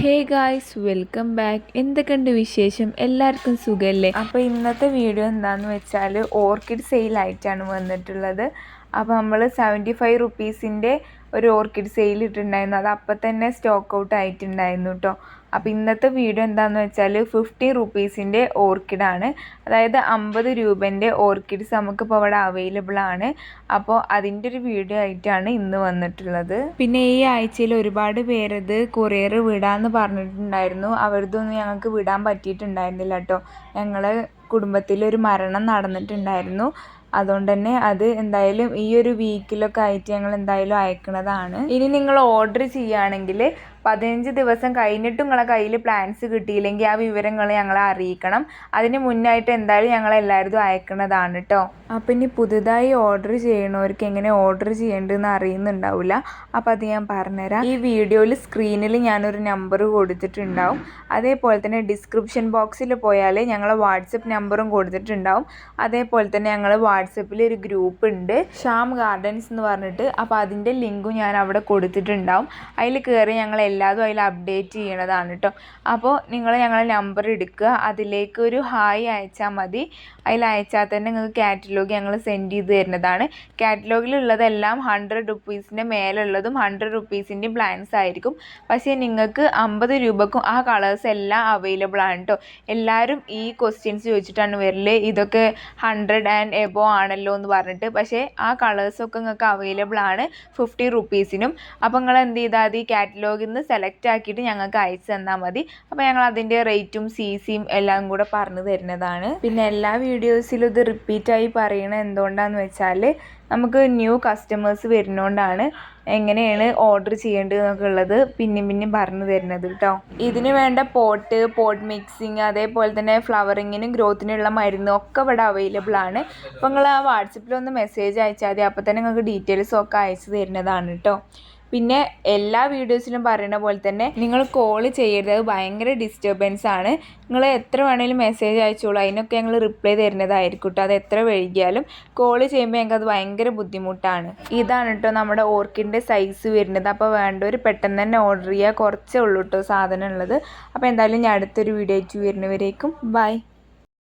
Hey guys welcome back. എന്തൊക്കെയുണ്ട് വിശേഷം? എല്ലാവർക്കും സുഖമല്ലേ അപ്പോൾ ഇന്നത്തെ വീഡിയോ എന്താണെന്ന് വെച്ചാൽ ഓർക്കിഡ് സെയിലായിട്ടാണ് വന്നിട്ടുള്ളത്. അപ്പോൾ നമ്മൾ സെവന്റി ഫൈവ് റുപ്പീസിന്റെ ഒരു ഓർക്കിഡ് സെയിൽ ഇട്ടിട്ടുണ്ടായിരുന്നു. അത് അപ്പം തന്നെ സ്റ്റോക്ക് ഔട്ട് ആയിട്ടുണ്ടായിരുന്നു കേട്ടോ അപ്പോൾ ഇന്നത്തെ വീഡിയോ എന്താണെന്ന് വെച്ചാൽ ഫിഫ്റ്റി റുപ്പീസിന്റെ ഓർക്കിഡാണ് അതായത് അമ്പത് രൂപേന്റെ ഓർക്കിഡ്സ് നമുക്കിപ്പോൾ അവിടെ അവൈലബിൾ ആണ്. അപ്പോൾ അതിന്റെ ഒരു വീഡിയോ ആയിട്ടാണ് ഇന്ന് വന്നിട്ടുള്ളത്. പിന്നെ ഈ ആഴ്ചയിൽ ഒരുപാട് പേരത് കൊറിയർ വിടാമെന്ന് പറഞ്ഞിട്ടുണ്ടായിരുന്നു. അവരതൊന്നും ഞങ്ങൾക്ക് വിടാൻ പറ്റിയിട്ടുണ്ടായിരുന്നില്ല കേട്ടോ ഞങ്ങൾ കുടുംബത്തിൽ ഒരു മരണം നടന്നിട്ടുണ്ടായിരുന്നു. അതുകൊണ്ട് തന്നെ അത് എന്തായാലും ഈ ഒരു വീക്കിലൊക്കെ ആയിട്ട് ഞങ്ങൾ എന്തായാലും അയക്കുന്നതാണ് ഇനി നിങ്ങൾ ഓർഡർ ചെയ്യുകയാണെങ്കിൽ പതിനഞ്ച് ദിവസം കഴിഞ്ഞിട്ടും നിങ്ങളെ കയ്യിൽ പ്ലാൻസ് കിട്ടിയില്ലെങ്കിൽ ആ വിവരങ്ങൾ ഞങ്ങളെ അറിയിക്കണം. അതിന് മുന്നായിട്ട് എന്തായാലും ഞങ്ങൾ എല്ലായിടത്തും അയക്കുന്നതാണ് കേട്ടോ അപ്പം ഇനി പുതുതായി ഓർഡർ ചെയ്യണവർക്ക് എങ്ങനെ ഓർഡർ ചെയ്യേണ്ടതെന്ന് അറിയുന്നുണ്ടാവില്ല. അപ്പോൾ അത് ഞാൻ പറഞ്ഞുതരാം. ഈ വീഡിയോയിൽ സ്ക്രീനിൽ ഞാനൊരു നമ്പർ കൊടുത്തിട്ടുണ്ടാവും. അതേപോലെ തന്നെ ഡിസ്ക്രിപ്ഷൻ ബോക്സിൽ പോയാൽ ഞങ്ങളെ വാട്സപ്പ് നമ്പറും കൊടുത്തിട്ടുണ്ടാവും. അതേപോലെ തന്നെ ഞങ്ങൾ വാട്സപ്പിൽ ഒരു ഗ്രൂപ്പ് ഉണ്ട്. ഷാം ഗാർഡൻസ് എന്ന് പറഞ്ഞിട്ട്. അപ്പോൾ അതിന്റെ ലിങ്കും ഞാൻ അവിടെ കൊടുത്തിട്ടുണ്ടാവും. അതിൽ കയറി ഞങ്ങൾ എല്ലാതും അതിൽ അപ്ഡേറ്റ് ചെയ്യണതാണ് കേട്ടോ അപ്പോൾ നിങ്ങൾ ഞങ്ങളെ നമ്പർ എടുക്കുക. അതിലേക്ക് ഒരു ഹായ് അയച്ചാൽ മതി. അതിൽ അയച്ചാൽ തന്നെ നിങ്ങൾക്ക് കാറ്റലോഗ് ഞങ്ങൾ സെൻഡ് ചെയ്ത് തരുന്നതാണ്. കാറ്റലോഗിലുള്ളതെല്ലാം ഹൺഡ്രഡ് റുപ്പീസിന്റെ മേലുള്ളതും ഹൺഡ്രഡ് റുപ്പീസിന്റെയും പ്ലാൻസ് ആയിരിക്കും. പക്ഷേ നിങ്ങൾക്ക് അമ്പത് രൂപക്കും ആ കളേഴ്സ് എല്ലാം അവൈലബിൾ ആണ് കേട്ടോ എല്ലാവരും ഈ ക്വസ്റ്റ്യൻസ് ചോദിച്ചിട്ടാണ് വരൽ. ഇതൊക്കെ ഹൺഡ്രഡ് ആൻഡ് എബോ ആണല്ലോ എന്ന് പറഞ്ഞിട്ട്. പക്ഷേ ആ കളേഴ്സൊക്കെ നിങ്ങൾക്ക് അവൈലബിൾ ആണ് ഫിഫ്റ്റി റുപ്പീസിനും അപ്പോൾ നിങ്ങൾ എന്ത് ചെയ്താൽ മതി? കാറ്റലോഗിൽ നിന്ന് സെലക്ട് ആക്കിയിട്ട് ഞങ്ങൾക്ക് അയച്ചു തന്നാൽ മതി. അപ്പോൾ ഞങ്ങൾ അതിന്റെ റേറ്റും സി സിയും എല്ലാം കൂടെ പറഞ്ഞു തരുന്നതാണ്. പിന്നെ എല്ലാ വീഡിയോസിലും ഇത് റിപ്പീറ്റായി പറയണത് എന്തുകൊണ്ടാണെന്ന് വെച്ചാൽ നമുക്ക് ന്യൂ കസ്റ്റമേഴ്സ് വരുന്നതുകൊണ്ടാണ് എങ്ങനെയാണ് ഓർഡർ ചെയ്യേണ്ടത് എന്നൊക്കെ ഉള്ളത് പിന്നെയും പിന്നെയും പറഞ്ഞു തരുന്നത് കേട്ടോ ഇതിന് വേണ്ട പോട്ട് പോട്ട് മിക്സിങ് അതേപോലെ തന്നെ ഫ്ലവറിങ്ങിനും ഗ്രോത്തിനുള്ള മരുന്നും ഒക്കെ ഇവിടെ അവൈലബിൾ ആണ്. അപ്പോൾ നിങ്ങൾ ആ വാട്സപ്പിൽ ഒന്ന് മെസ്സേജ് അയച്ചാൽ മതി. അപ്പോൾ തന്നെ നിങ്ങൾക്ക് ഡീറ്റെയിൽസും ഒക്കെ അയച്ചു തരുന്നതാണ് കേട്ടോ പിന്നെ എല്ലാ വീഡിയോസിലും പറയുന്ന പോലെ തന്നെ നിങ്ങൾ കോൾ ചെയ്യരുത്. അത് ഭയങ്കര ഡിസ്റ്റർബൻസ് ആണ്. നിങ്ങൾ എത്ര വേണേലും മെസ്സേജ് അയച്ചോളൂ. അതിനൊക്കെ ഞങ്ങൾ റിപ്ലൈ തരുന്നതായിരിക്കും കേട്ടോ അത് എത്ര വൈകിയാലും കോൾ ചെയ്യുമ്പോൾ ഞങ്ങൾക്ക് അത് ഭയങ്കര ബുദ്ധിമുട്ടാണ്. ഇതാണ് കേട്ടോ നമ്മുടെ ഓർക്കിഡിന്റെ സൈസ് വരുന്നത്. അപ്പോൾ വേണ്ടവർ പെട്ടെന്ന് തന്നെ ഓർഡർ ചെയ്യുക കുറച്ചേ ഉള്ളൂ കേട്ടോ സാധനം ഉള്ളത്. അപ്പോൾ എന്തായാലും ഞാൻ അടുത്തൊരു വീഡിയോ ആയിട്ട് വരുന്നവരേക്കും. ബൈ